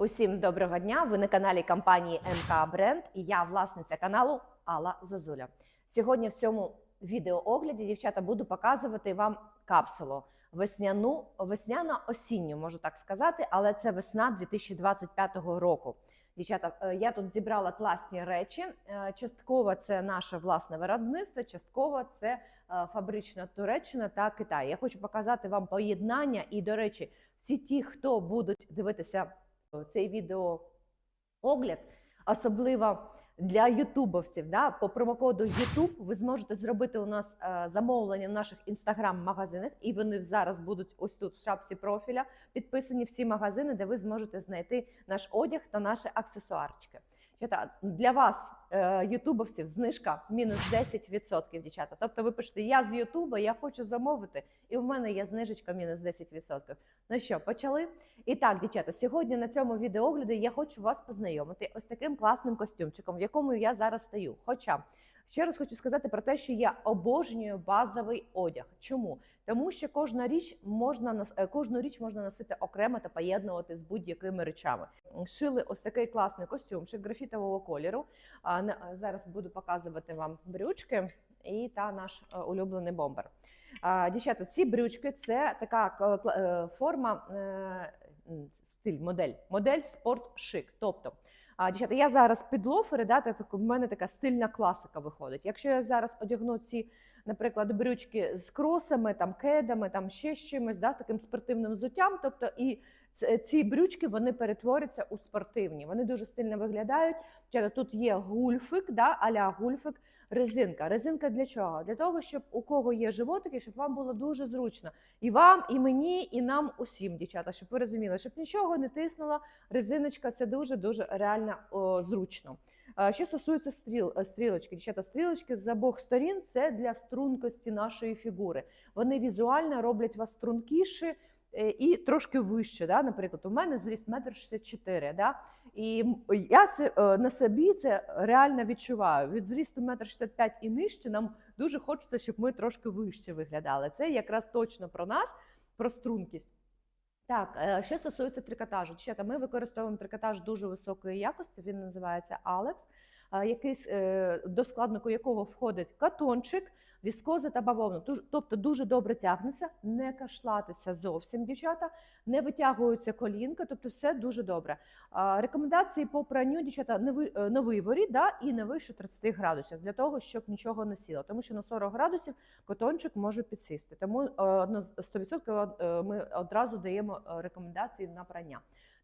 Усім доброго дня! Ви на каналі компанії МК Бренд і я власниця каналу Алла Зазуля. Сьогодні в цьому відеоогляді, дівчата, буду показувати вам капсулу весняну, весняно-осінню, можу так сказати, але це весна 2025 року. Дівчата, е, я тут зібрала класні речі. Е, Частково це наше власне виробництво, частково це е, фабрична Туреччина та Китай. Я хочу показати вам поєднання і, до речі, всі ті, хто будуть дивитися цей відеоогляд, особливо для ютубовців. Да? По промокоду YouTube ви зможете зробити у нас е, замовлення в наших інстаграм-магазинах, і вони зараз будуть ось тут в шапці профіля підписані всі магазини, де ви зможете знайти наш одяг та наші аксесуарчики. Для вас, ютубовців, знижка мінус 10%, дівчата. Тобто ви пишете, я з Ютуба, я хочу замовити, і в мене є знижечка мінус 10%. Ну що, почали? І так, дівчата, сьогодні на цьому відеоогляді я хочу вас познайомити ось таким класним костюмчиком, в якому я зараз стою. Хоча ще раз хочу сказати про те, що я обожнюю базовий одяг. Чому? Тому що кожна річ можна е, кожну річ можна носити окремо та поєднувати з будь-якими речами. Шили ось такий класний костюмчик графітового кольору. Зараз буду показувати вам брючки і та наш е, улюблений бомбер. Дівчата, ці брючки це така е, форма, стиль, модель, модель спорт шик. Тобто, а, дівчата, я зараз під лофери, да, так, в мене така стильна класика виходить. Якщо я зараз одягну ці, наприклад, брючки з кросами, там кедами, там ще з чимось, да, таким спортивним взуттям, тобто і ці брючки вони перетворяться у спортивні. Вони дуже стильно виглядають. Тут є гульфик, да, аля гульфик, резинка. Резинка для чого? Для того, щоб у кого є животики, щоб вам було дуже зручно. І вам, і мені, і нам усім, дівчата, щоб ви розуміли, щоб нічого не тиснуло. Резиночка це дуже дуже реально о, зручно. Що стосується стріл, е, стрілочки, дівчата, стрілочки з обох сторін це для стрункості нашої фігури. Вони візуально роблять вас стрункіші е, і трошки вище. Да? Наприклад, у мене зріст 1,64 м. І я це е, на собі це реально відчуваю. Від зрісту 1,65 м і нижче нам дуже хочеться, щоб ми трошки вище виглядали. Це якраз точно про нас, про стрункість. Так, е, що стосується трикотажу, дівчата, ми використовуємо трикотаж дуже високої якості. Він називається е, якийсь е, до складнику якого входить катончик, віскоза та бавовна. Тобто дуже добре тягнеться, не кашлатися зовсім, дівчата, не витягуються колінка, тобто все дуже добре. Рекомендації по пранню, дівчата, е, на виворі да, і не вище 30 градусів для того, щоб нічого не сіло. Тому що на 40 градусів котончик може підсісти. Тому е, одно- 100% е, ми одразу даємо е, рекомендації на прання.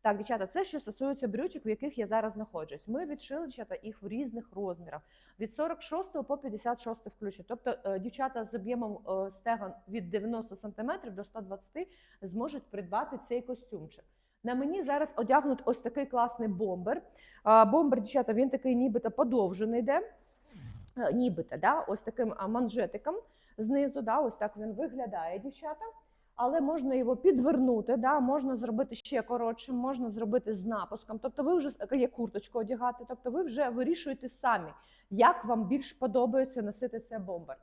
Так, дівчата, це що стосується брючок, в яких я зараз знаходжусь. Ми відшили дівчата їх в різних розмірах від 46 по 56 включно. Тобто е, дівчата з об'ємом е, стегон від 90 см до 120 зможуть придбати цей костюмчик. На мені зараз одягнут ось такий класний бомбер. Бомбер, дівчата, він такий нібито подовжений йде. Е, Нібито, да? ось таким манжетиком знизу, да? ось так він виглядає, дівчата. Але можна його підвернути, да? можна зробити ще коротшим, можна зробити з напуском. Тобто ви вже є курточку одягати, тобто ви вже вирішуєте самі, як вам більш подобається носити цей бомбер.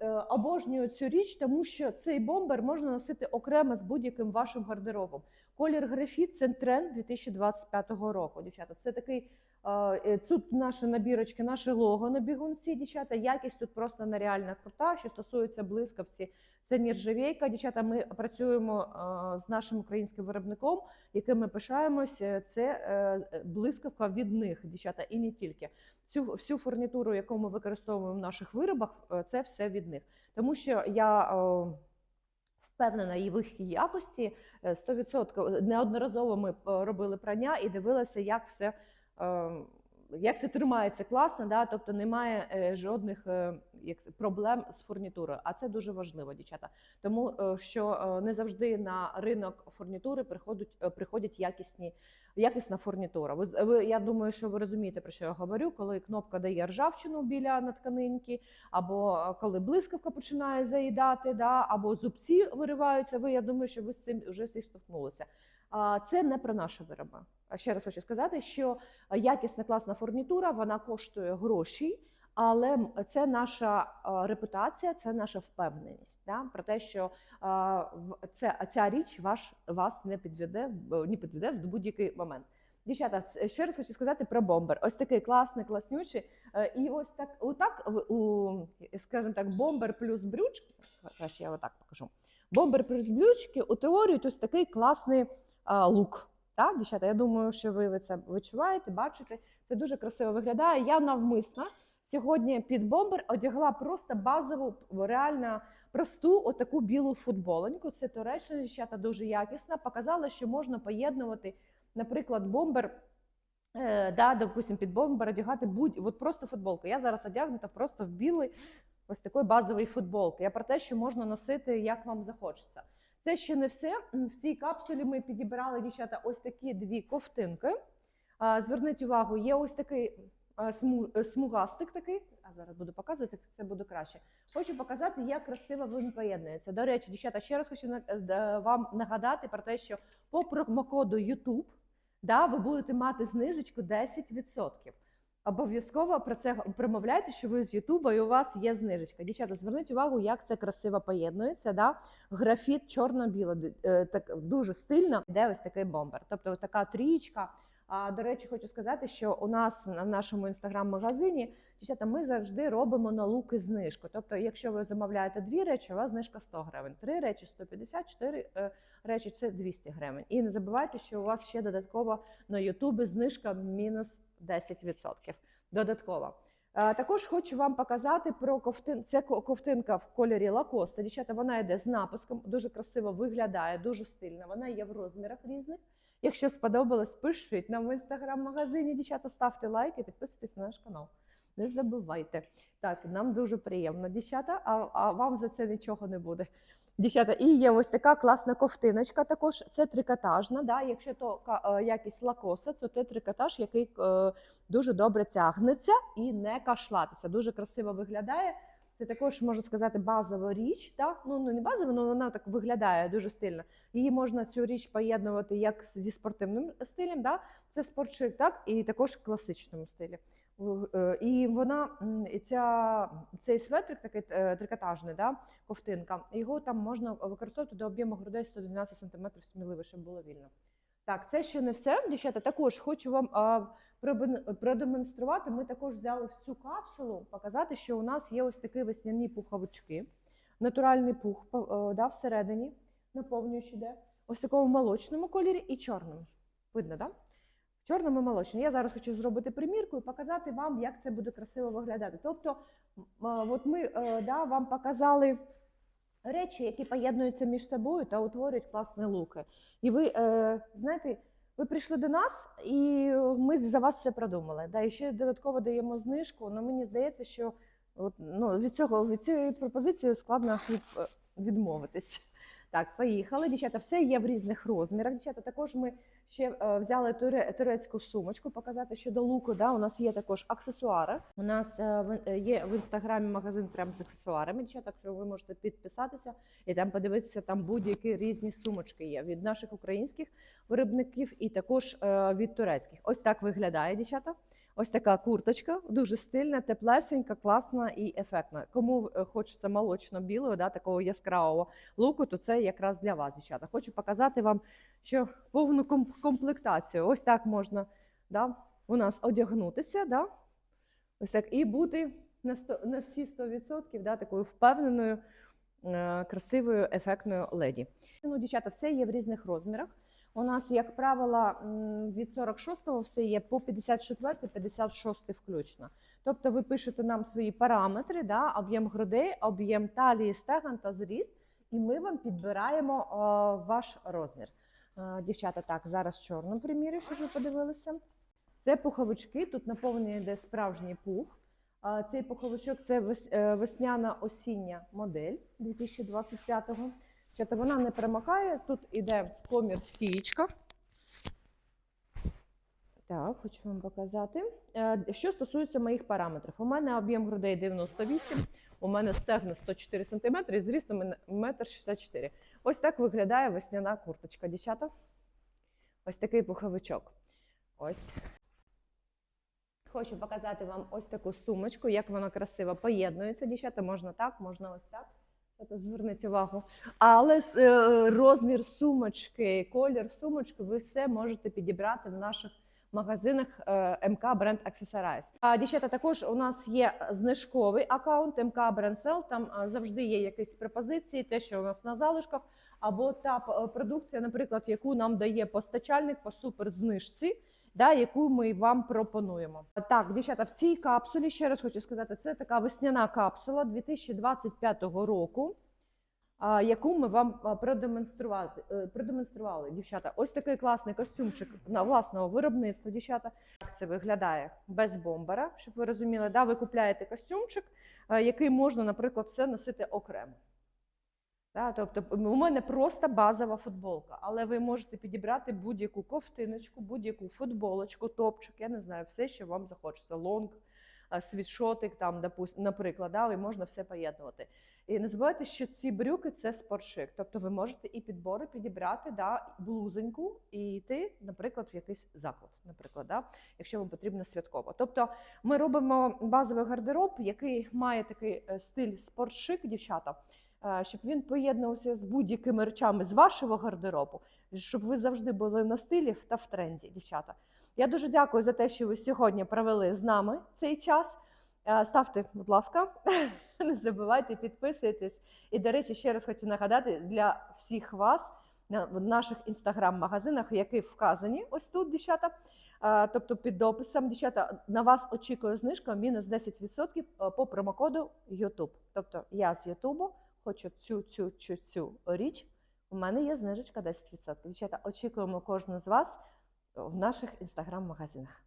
Е, обожнюю цю річ, тому що цей бомбер можна носити окремо з будь-яким вашим гардеробом. Колір графіт це тренд 2025 року. Дівчата, це такий е, е, тут наші набірочки, наше лого на бігунці. Дівчата, якість тут просто нереальна крута. Що стосується блискавці, це нержавійка. Дівчата, ми працюємо е, з нашим українським виробником, яким ми пишаємося. Це е, блискавка від них, дівчата, і не тільки. Всю, всю фурнітуру, яку ми використовуємо в наших виробах, е, це все від них. Тому що я впевнена і в їх якості е, 100%. Неодноразово ми робили прання і дивилися, як все. Як це тримається класно, да? тобто немає жодних як проблем з фурнітурою, а це дуже важливо, дівчата. Тому е, що е, не завжди на ринок фурнітури приходять, е, приходять якісні, якісна фурнітура. Ви, ви, я думаю, що ви розумієте, про що я говорю, коли кнопка дає ржавчину біля натканинки, або коли блискавка починає заїдати, да, або зубці вириваються. Ви я думаю, що ви з цим вже всі. А це не про наші вироби. Ще раз хочу сказати, що якісна класна фурнітура вона коштує гроші, але це наша репутація, це наша впевненість. Да? Про те, що це, ця річ ваш, вас не підведе, не підведе в будь-який момент. Дівчата, ще раз хочу сказати про бомбер. Ось такий класний, класнючий. Е, І ось так, отак, скажімо так, бомбер плюс брючки. Краще я отак покажу. Бомбер плюс брючки утворюють ось такий класний лук. Так, дівчата, я думаю, що ви це відчуваєте, бачите. Це дуже красиво виглядає. Я навмисно сьогодні під бомбер одягла просто базову, реально просту отаку білу футболеньку. Це Туреччина, дівчата дуже якісна. Показала, що можна поєднувати, наприклад, бомбер. Е, да, допустим, під бомбер одягати будь от просто футболку. Я зараз одягнута просто в білий ось такої базової футболки. Я про те, що можна носити, як вам захочеться. Це ще не все. В цій капсулі ми підібрали дівчата ось такі дві ковтинки. Зверніть увагу, є ось такий смугастик такий. А зараз буду показувати, це буде краще. Хочу показати, як красиво він поєднується. До речі, дівчата, ще раз хочу е, вам нагадати про те, що по промокоду YouTube да, ви будете мати знижечку 10%. Обов'язково про це промовляйте, що ви з Ютуба і у вас є знижечка. Дівчата, зверніть увагу, як це красиво поєднується. Да? Графіт чорно-біло, е, так дуже стильно. Де ось такий бомбер. Тобто, така трієчка. А до речі, хочу сказати, що у нас на нашому інстаграм-магазині дівчата, ми завжди робимо на луки знижку. Тобто, якщо ви замовляєте дві речі, у вас знижка 100 гривень, три речі 150, чотири е, речі це 200 гривень. І не забувайте, що у вас ще додатково на Ютубі знижка мінус 10% додатково. Е, Також хочу вам показати про ковтин. Це ко- ковтинка в кольорі лакоста. Дівчата, вона йде з написком, дуже красиво виглядає, дуже стильна. Вона є в розмірах різних. Якщо сподобалось, пишіть нам в інстаграм-магазині. Дівчата, ставте лайки, підписуйтесь на наш канал. Не забувайте. Так, нам дуже приємно, дівчата, а, а вам за це нічого не буде. Дівчата, і є ось така класна ковтиночка. Також це трикотажна. Да? Якщо то е, якість лакоса, то це трикотаж, який е, дуже добре тягнеться і не кашлатиться. Дуже красиво виглядає. Це також можна сказати базова річ. Да? Ну ну, не базова, але вона так виглядає дуже стильно. Її можна цю річ поєднувати як зі спортивним стилем. Да? Це спортшик, так і також в класичному стилі. Е, І вона і ця цей светрик такий е, трикотажний, да, ковтинка. Його там можна використовувати до об'єму грудей 112 см сміливо, щоб було вільно. Так, це ще не все, дівчата. Також хочу вам продемонструвати. Ми також взяли в цю капсулу, показати, що у нас є ось такі весняні пуховички, натуральний пух е, да, всередині, наповнюючи де. Ось такому молочному кольорі і чорному. Видно, так? Да? Чорному молочному. Я зараз хочу зробити примірку і показати вам, як це буде красиво виглядати. Тобто, от ми е, да, вам показали речі, які поєднуються між собою та утворюють класні луки. І ви е, знаєте, ви прийшли до нас, і ми за вас все продумали. Да, і ще додатково даємо знижку. але мені здається, що от, ну, від цього від цієї пропозиції складно е, відмовитись. Так, поїхали. Дівчата, все є в різних розмірах. Дівчата, також ми ще е, взяли туре, турецьку сумочку, показати щодо луку. Да, у нас є також аксесуари. У нас е, е, є в інстаграмі магазин прямо з аксесуарами. Дівчата, що ви можете підписатися і там подивитися, там будь-які різні сумочки є від наших українських виробників і також е, від турецьких. Ось так виглядає, дівчата. Ось така курточка, дуже стильна, теплесенька, класна і ефектна. Кому е, хочеться молочно-білого, да, такого яскравого луку, то це якраз для вас, дівчата. Хочу показати вам, що повну комплектацію. Ось так можна да, у нас одягнутися, да, ось так, і бути на, 100, на всі 100% да, такою впевненою, е, красивою, ефектною леді. Ну, дівчата, все є в різних розмірах. У нас, як правило, від 46-го все є по 54 56 включно. Тобто ви пишете нам свої параметри, да, об'єм грудей, об'єм талії, стеган та зріст, і ми вам підбираємо е, ваш розмір. Е, Дівчата, так, зараз чорну примірю, щоб ви подивилися. Це пуховички, тут наповнений йде справжній пух. А Цей пуховичок це е, весняна осіння модель 2025-го. Дівчата, вона не перемакає, тут іде комір стієчка. Так, хочу вам показати. Е, Що стосується моїх параметрів, у мене об'єм грудей 98, у мене стегна 104 см і зріст 1,64 м. Ось так виглядає весняна курточка, дівчата. Ось такий пуховичок. Ось. Хочу показати вам ось таку сумочку, як вона красиво поєднується. Дівчата, можна так, можна ось так. Зверніть увагу. Але е, розмір сумочки, колір сумочки, ви все можете підібрати в наших магазинах е, МК Brand Accessorize. А дівчата, також у нас є знижковий аккаунт МК Brand Sell. Там е, завжди є якісь пропозиції, те, що у нас на залишках, або та продукція, наприклад, яку нам дає постачальник по суперзнижці. Да, яку ми вам пропонуємо. Так, дівчата, в цій капсулі ще раз хочу сказати, це така весняна капсула 2025 року, яку ми вам продемонстрували, е, продемонстрували. Дівчата, ось такий класний костюмчик на власного виробництва. Дівчата, як це виглядає без бомбера, щоб ви розуміли. Да, ви купляєте костюмчик, е, який можна, наприклад, все носити окремо. Тобто у мене просто базова футболка, але ви можете підібрати будь-яку ковтиночку, будь-яку футболочку, топчик, я не знаю, все, що вам захочеться. Лонг, світшотик, там, наприклад, да, і можна все поєднувати. І не забувайте, що ці брюки це спортшик. Тобто ви можете і підбори підібрати да, блузеньку і йти, наприклад, в якийсь заклад, наприклад, да, якщо вам потрібно святково. Тобто ми робимо базовий гардероб, який має такий е, стиль спортшик, дівчата щоб він поєднувався з будь-якими речами з вашого гардеробу, щоб ви завжди були на стилі та в тренді, дівчата. Я дуже дякую за те, що ви сьогодні провели з нами цей час. Е, Ставте, будь ласка, не забувайте, підписуйтесь. І, до речі, ще раз хочу нагадати для всіх вас в наших інстаграм-магазинах, які вказані ось тут, дівчата. Е, Тобто під дописом, дівчата, на вас очікує знижка мінус 10% по промокоду YouTube. Тобто я з Ютубу хочу цю цю цю цю річ. У мене є знижечка 10%. Дівчата, очікуємо кожну з вас в наших інстаграм-магазинах.